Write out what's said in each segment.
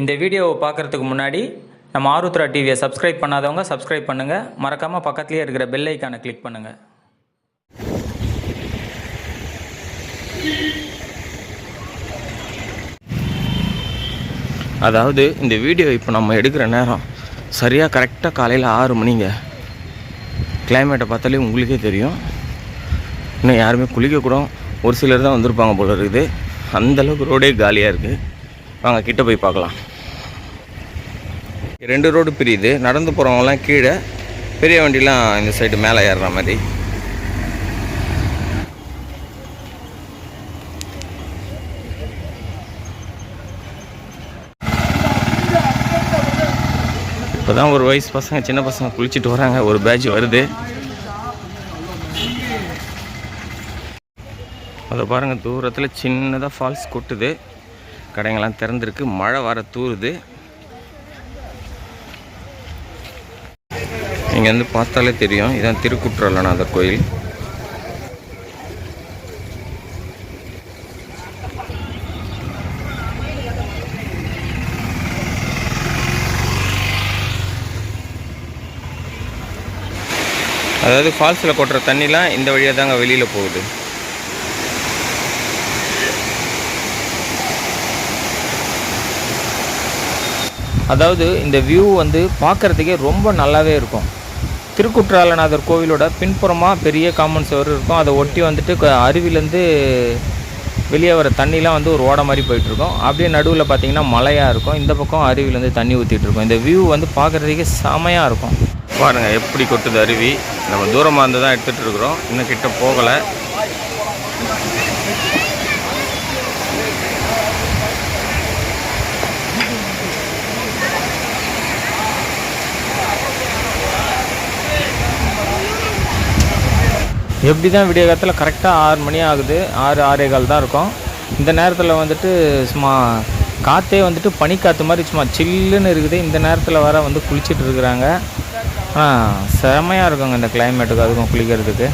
இந்த வீடியோவை பார்க்குறதுக்கு முன்னாடி நம்ம ஆருத்ரா டிவியை சப்ஸ்கிரைப் பண்ணாதவங்க சப்ஸ்கிரைப் பண்ணுங்கள் மறக்காமல் பக்கத்துலேயே இருக்கிற பெல் ஐக்கானை கிளிக் பண்ணுங்கள் அதாவது இந்த வீடியோ இப்போ நம்ம எடுக்கிற நேரம் சரியாக கரெக்டாக காலையில் ஆறு மணிங்க. கிளைமேட்டை பார்த்தாலே உங்களுக்கே தெரியும். இன்னும் யாருமே குளிக்கக்கூட ஒரு சிலர் தான் வந்திருப்பாங்க போல இருக்குது. அந்தளவுக்கு ரோடே காலியாக இருக்குது வாங்க கிட்ட போய் பார்க்கலாம். ரெண்டு ரோடு பிரியுது. நடந்து போகிறவங்கலாம் கீழே. பெரிய வண்டிலாம் இந்த சைடு மேலே ஏறுற மாதிரி. இப்போ தான் ஒரு வயசு பசங்க சின்ன பசங்க குளிச்சுட்டு வராங்க. ஒரு பேட்ச் வருது. அதை பாருங்கள் தூரத்தில் சின்னதாக ஃபால்ஸ் கொட்டுது. கடைங்கள்லாம் திறந்துருக்கு. மழை வர தூருது. இங்கே வந்து பார்த்தாலே தெரியும். இதான் திருக்குற்றலநாதர் கோயில். அதாவது ஃபால்ஸில் கொட்டுற தண்ணிலாம் இந்த வழியாக தாங்க வெளியில் போகுது. அதாவது இந்த வியூ வந்து பார்க்குறதுக்கே ரொம்ப நல்லாவே இருக்கும். திருக்குற்றாலநாதர் கோவிலோட பின்புறமாக பெரிய காமன் சுவர் இருக்கும். அதை ஒட்டி வந்துட்டு அருவிலேருந்து வெளியே வர தண்ணிலாம் வந்து ஒரு ஓடை மாதிரி போயிட்டுருக்கும். அப்படியே நடுவில் பார்த்தீங்கன்னா மலையாக இருக்கும். இந்த பக்கம் அருவிலேருந்து தண்ணி ஊற்றிட்டுருக்கும் இந்த வியூ வந்து பார்க்குறதுக்கே செமையாக இருக்கும். பாருங்கள் எப்படி கொட்டுது அருவி. நம்ம தூரமாக இருந்து தான் எடுத்துகிட்டு இருக்கிறோம் இன்னும் கிட்ட போகலை. எப்படி தான் விடிய காலத்தில் கரெக்டாக ஆறு மணி ஆகுது. ஆறு ஆறே கால் தான் இருக்கும். இந்த நேரத்தில் வந்துட்டு சும்மா காற்றே வந்துட்டு பனிக்காற்று மாதிரி சும்மா சில்லுன்னு இருக்குது. இந்த நேரத்தில் வர வந்து குளிச்சுட்டு இருக்கிறாங்க. ஆ செமையாக இருக்குங்க இந்த கிளைமேட்டுக்கு அதுக்கும் குளிக்கிறதுக்கு.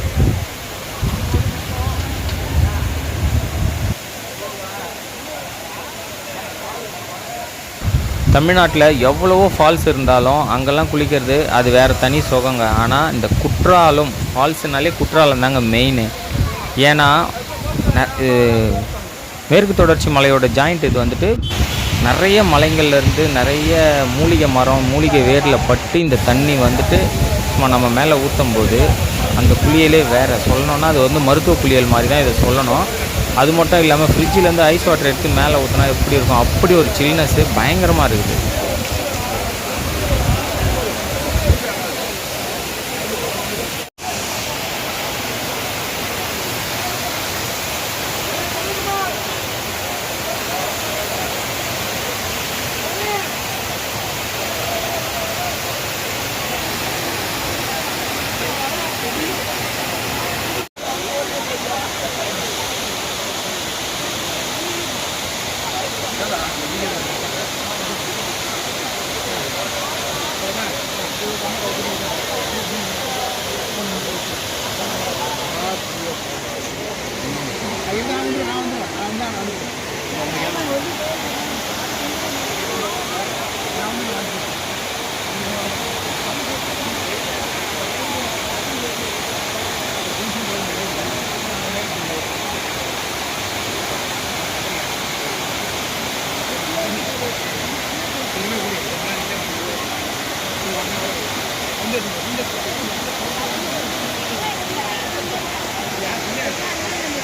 தமிழ்நாட்டில் எவ்வளவோ ஃபால்ஸ் இருந்தாலும் அங்கெல்லாம் குளிக்கிறது அது வேறு தனி சுகங்க. ஆனால் இந்த குற்றாலம் ஃபால்ஸுனாலே குற்றாலம் தாங்க மெயின் ஏன்னா ந- இது மேற்கு தொடர்ச்சி மலையோட ஜாயிண்ட் இது வந்துட்டு நிறைய மலைங்கள்லேருந்து நிறைய மூலிகை மரம் மூலிகை வேரில் பட்டு இந்த தண்ணி வந்துட்டு சும்மா நம்ம மேலே ஊற்றும் போது அந்த குளியலே வேறு. சொல்லணுன்னா அது வந்து மருத்துவ குளியல் மாதிரி தான் இதை சொல்லணும். அது மட்டும் இல்லாமல் ஃப்ரிட்ஜிலேருந்து ஐஸ் வாட்டர் எடுத்து மேலே ஊற்றினா எப்படி இருக்கும்? அப்படி ஒரு சில்னஸ்ஸு பயங்கரமாக இருக்குது. 근데 근데 근데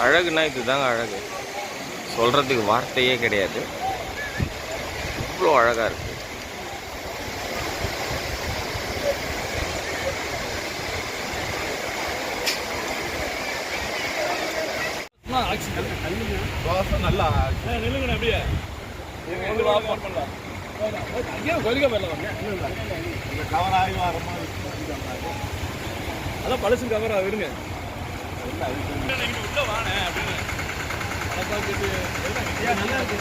அழகுனா இதுதாங்க அழகு. சொல்கிறதுக்கு வார்த்தையே கிடையாது. இவ்வளோ அழகாக இருக்குது வாசம் நல்லா நில்லுங்க அப்படியே கவர் ஆகி வர மாதிரி அதான் பழசு கவர் இருங்க உள்ள வானே அப்படின்னு அதான் கேட்டு நல்லா இருக்கு?